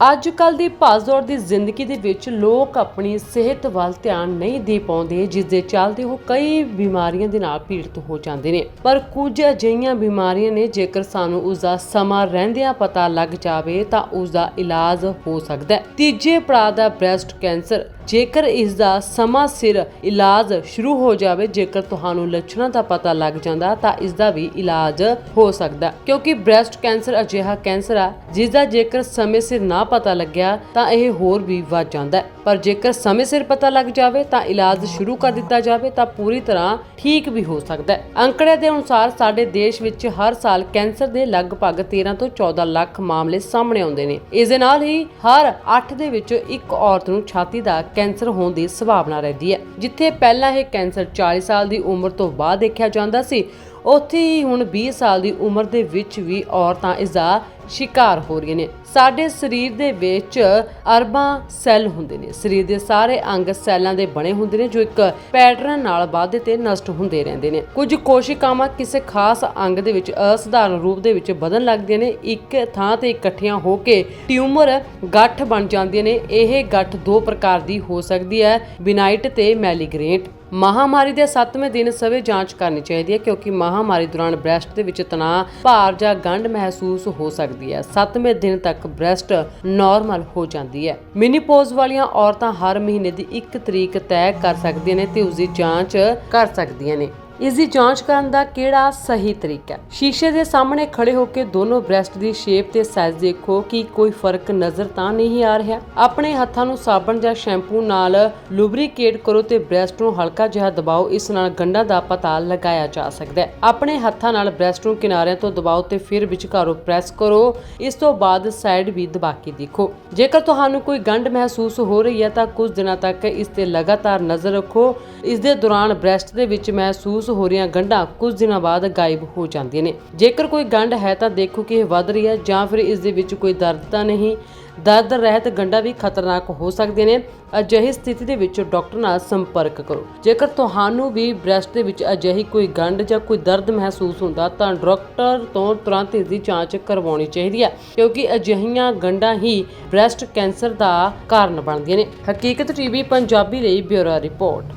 ਅੱਜ ਕੱਲ ਦੀ ਭਾਗਦੌੜ ਦੀ ਜ਼ਿੰਦਗੀ ਦੇ ਵਿੱਚ ਲੋਕ ਆਪਣੀ ਸਿਹਤ ਵੱਲ ਧਿਆਨ ਨਹੀਂ ਦੇ ਪਾਉਂਦੇ, ਜਿਸ ਦੇ ਚੱਲਦੇ ਉਹ ਕਈ ਬਿਮਾਰੀਆਂ ਦੇ ਨਾਲ ਪੀੜਤ ਹੋ ਜਾਂਦੇ ਨੇ। ਪਰ ਕੁਝ ਅਜਿਹੀਆਂ ਬਿਮਾਰੀਆਂ ਨੇ, ਜੇਕਰ ਸਾਨੂੰ ਉਸ ਦਾ ਸਮਾਂ ਰਹਿੰਦਿਆਂ ਪਤਾ ਲੱਗ ਜਾਵੇ, ਤਾਂ ਉਸ ਦਾ ਇਲਾਜ ਹੋ ਸਕਦਾ ਹੈ। ਤੀਜੇ ਪੜਾਅ ਦਾ ਬ੍ਰੈਸਟ ਕੈਂਸਰ। ਜੇਕਰ ਇਸ ਦਾ ਸਮਾਂ ਸਿਰ ਇਲਾਜ ਸ਼ੁਰੂ ਹੋ ਜਾਵੇ, ਜੇਕਰ ਤੁਹਾਨੂੰ ਲੱਛਣਾਂ ਦਾ ਪਤਾ ਲੱਗ ਜਾਂਦਾ, ਤਾਂ ਇਸ ਦਾ ਵੀ ਇਲਾਜ ਹੋ ਸਕਦਾ ਕਿਉਂਕਿ ਬ੍ਰੈਸਟ ਕੈਂਸਰ ਅਜਿਹਾ ਕੈਂਸਰ ਆ ਜਿਸ ਦਾ ਜੇਕਰ ਸਮੇਂ ਸਿਰ ਨਾ ਪਤਾ ਲੱਗਿਆ ਤਾਂ ਇਹ ਹੋਰ ਵੀ ਵੱਧ ਜਾਂਦਾ ਹੈ। ਪਰ ਜੇਕਰ ਸਮੇਂ ਸਿਰ ਪਤਾ ਲੱਗ ਜਾਵੇ ਤਾਂ ਇਲਾਜ ਸ਼ੁਰੂ ਕਰ ਦਿੱਤਾ ਜਾਵੇ ਤਾਂ ਪੂਰੀ ਤਰ੍ਹਾਂ ਠੀਕ ਵੀ ਹੋ ਸਕਦਾ ਹੈ। ਅੰਕੜੇ ਦੇ ਅਨੁਸਾਰ ਸਾਡੇ ਦੇਸ਼ ਵਿੱਚ ਹਰ ਸਾਲ ਕੈਂਸਰ ਦੇ ਲਗਭਗ 13 ਤੋਂ 14 ਲੱਖ ਮਾਮਲੇ ਸਾਹਮਣੇ ਆਉਂਦੇ ਨੇ। ਇਸ ਦੇ ਨਾਲ ਹੀ ਹਰ 8 ਦੇ ਵਿੱਚ ਇੱਕ ਔਰਤ ਨੂੰ ਛਾਤੀ ਦਾ ਕੈਂਸਰ ਹੋਣ ਦੀ ਸੰਭਾਵਨਾ ਰਹਿੰਦੀ ਹੈ, ਜਿੱਥੇ ਪਹਿਲਾਂ ਇਹ ਕੈਂਸਰ 40 ਸਾਲ ਦੀ ਉਮਰ ਤੋਂ ਬਾਅਦ ਦੇਖਿਆ ਜਾਂਦਾ ਸੀ। ਉੱਥੇ ਹੀ ਹੁਣ 20 ਸਾਲ ਦੀ ਉਮਰ ਦੇ ਵਿੱਚ ਵੀ ਔਰਤਾਂ ਇਸ ਦਾ ਸ਼ਿਕਾਰ ਹੋ ਰਹੀਆਂ ਨੇ। ਸਾਡੇ ਸਰੀਰ ਦੇ ਵਿੱਚ ਅਰਬਾਂ ਸੈੱਲ ਹੁੰਦੇ ਨੇ। ਸਰੀਰ ਦੇ ਸਾਰੇ ਅੰਗ ਸੈੱਲਾਂ ਦੇ ਬਣੇ ਹੁੰਦੇ ਨੇ, ਜੋ ਇੱਕ ਪੈਟਰਨ ਨਾਲ ਵਾਧੇ ਤੇ ਨਸ਼ਟ ਹੁੰਦੇ ਰਹਿੰਦੇ ਨੇ। ਕੁਝ ਕੋਸ਼ਿਕਾਵਾਂ ਕਿਸੇ ਖਾਸ ਅੰਗ ਦੇ ਵਿੱਚ ਅਸਧਾਰਨ ਰੂਪ ਦੇ ਵਿੱਚ ਵਧਣ ਲੱਗਦੀਆਂ ਨੇ। ਇੱਕ ਥਾਂ ਤੇ ਇਕੱਠੀਆਂ ਹੋ ਕੇ ਟਿਊਮਰ ਗੱਠ ਬਣ ਜਾਂਦੀਆਂ ਨੇ। ਇਹ ਗੱਠ ਦੋ ਪ੍ਰਕਾਰ ਦੀ ਹੋ ਸਕਦੀ ਹੈ, ਬਿਨਾਈਟ ਤੇ ਮੈਲੀਗ੍ਰੇਟ। ਮਹਾਮਾਰੀ ਦੇ 7ਵੇਂ ਦਿਨ ਸਵੇ ਜਾਂਚ ਕਰਨੀ ਚਾਹੀਦੀ ਹੈ, ਕਿਉਂਕਿ ਮਹਾਮਾਰੀ ਦੌਰਾਨ ਬ੍ਰੈਸਟ ਦੇ ਵਿੱਚ ਤਣਾਅ, ਭਾਰ ਜਾਂ ਗੰਢ ਮਹਿਸੂਸ ਹੋ ਸਕਦੀ ਹੈ। 7ਵੇਂ ਦਿਨ ਤੱਕ ਬ੍ਰੈਸਟ ਨਾਰਮਲ ਹੋ ਜਾਂਦੀ ਹੈ। ਮਿਨੀਪੋਜ਼ ਵਾਲੀਆਂ ਔਰਤਾਂ ਹਰ ਮਹੀਨੇ ਦੀ 1 ਤਰੀਕ ਤੈਅ ਕਰ ਸਕਦੀਆਂ ਨੇ ਤੇ ਉਸ ਦੀ ਜਾਂਚ ਕਰ ਸਕਦੀਆਂ ਨੇ। ਇਸ ਦੀ ਜਾਂਚ ਕਰਨ ਦਾ ਕਿਹੜਾ ਸਹੀ ਤਰੀਕਾ ਹੈ? ਸ਼ੀਸ਼ੇ ਦੇ ਸਾਹਮਣੇ ਖੜੇ ਹੋ ਕੇ ਦੋਨੋਂ ਬ੍ਰੈਸਟ ਦੀ ਸ਼ੇਪ ਤੇ ਸਾਈਜ਼ ਦੇਖੋ ਕਿ ਕੋਈ ਫ਼ਰਕ ਨਜ਼ਰ ਤਾਂ ਨਹੀਂ ਆ ਰਿਹਾ। ਆਪਣੇ ਹੱਥਾਂ ਨੂੰ ਸਾਬਣ ਜਾਂ ਸ਼ੈਂਪੂ ਨਾਲ ਲੁਬਰੀਕੇਟ ਕਰੋ ਤੇ ਬ੍ਰੈਸਟ ਨੂੰ ਹਲਕਾ ਜਿਹਾ ਦਬਾਓ। ਇਸ ਨਾਲ ਗੰਢਾਂ ਦਾ ਪਤਾ ਲਗਾਇਆ ਜਾ ਸਕਦਾ ਹੈ। ਆਪਣੇ ਹੱਥਾਂ ਨਾਲ ਬ੍ਰੈਸਟ ਨੂੰ ਕਿਨਾਰਿਆਂ ਤੋਂ ਦਬਾਓ ਤੇ ਫਿਰ ਵਿਚਕਾਰੋਂ ਪ੍ਰੈਸ ਕਰੋ। ਇਸ ਤੋਂ ਬਾਅਦ ਸਾਈਡ ਵੀ ਦਬਾ ਕੇ ਦੇਖੋ। ਜੇਕਰ ਤੁਹਾਨੂੰ ਕੋਈ ਗੰਢ ਮਹਿਸੂਸ ਹੋ ਰਹੀ ਹੈ ਤਾਂ ਕੁਝ ਦਿਨਾਂ ਤੱਕ ਇਸ ਤੇ ਲਗਾਤਾਰ ਨਜ਼ਰ ਰੱਖੋ। ਇਸ ਦੇ ਦੌਰਾਨ ਬ੍ਰੈਸਟ ਦੇ ਵਿੱਚ ਮਹਿਸੂਸ ਹੋ ਰਹੀਆਂ ਗੰਢਾਂ ਕੁਝ ਦਿਨਾਂ ਬਾਅਦ ਗਾਇਬ ਹੋ ਜਾਂਦੀਆਂ ਨੇ। ਜੇਕਰ ਕੋਈ ਗੰਢ ਹੈ ਤਾਂ ਦੇਖੋ ਕਿ ਇਹ ਵੱਧ ਰਹੀ ਹੈ ਜਾਂ ਫਿਰ ਇਸ ਦੇ ਵਿੱਚ ਕੋਈ ਦਰਦ ਤਾਂ ਨਹੀਂ। ਦਰਦ ਰਹਿਤ ਗੰਢਾਂ ਵੀ ਖਤਰਨਾਕ ਹੋ ਸਕਦੀਆਂ ਨੇ। ਅਜਿਹੀ ਸਥਿਤੀ ਦੇ ਵਿੱਚ ਡਾਕਟਰ ਨਾਲ ਸੰਪਰਕ ਕਰੋ। ਜੇਕਰ ਤੁਹਾਨੂੰ ਵੀ ਬ੍ਰੈਸਟ ਦੇ ਵਿੱਚ ਅਜਿਹੀ ਕੋਈ ਗੰਢ ਜਾਂ ਕੋਈ ਦਰਦ ਮਹਿਸੂਸ ਹੁੰਦਾ ਤਾਂ ਡਾਕਟਰ ਤੋਂ ਤੁਰੰਤ ਇਸ ਦੀ ਜਾਂਚ ਕਰਵਾਉਣੀ ਚਾਹੀਦੀ ਹੈ, ਕਿਉਂਕਿ ਅਜਿਹੀਆਂ ਗੰਢਾਂ ਹੀ ਬ੍ਰੈਸਟ ਕੈਂਸਰ ਦਾ ਕਾਰਨ ਬਣਦੀਆਂ ਨੇ। ਹਕੀਕਤ ਟੀਵੀ ਪੰਜਾਬੀ ਲਈ ਬਿਊਰੋ ਰਿਪੋਰਟ।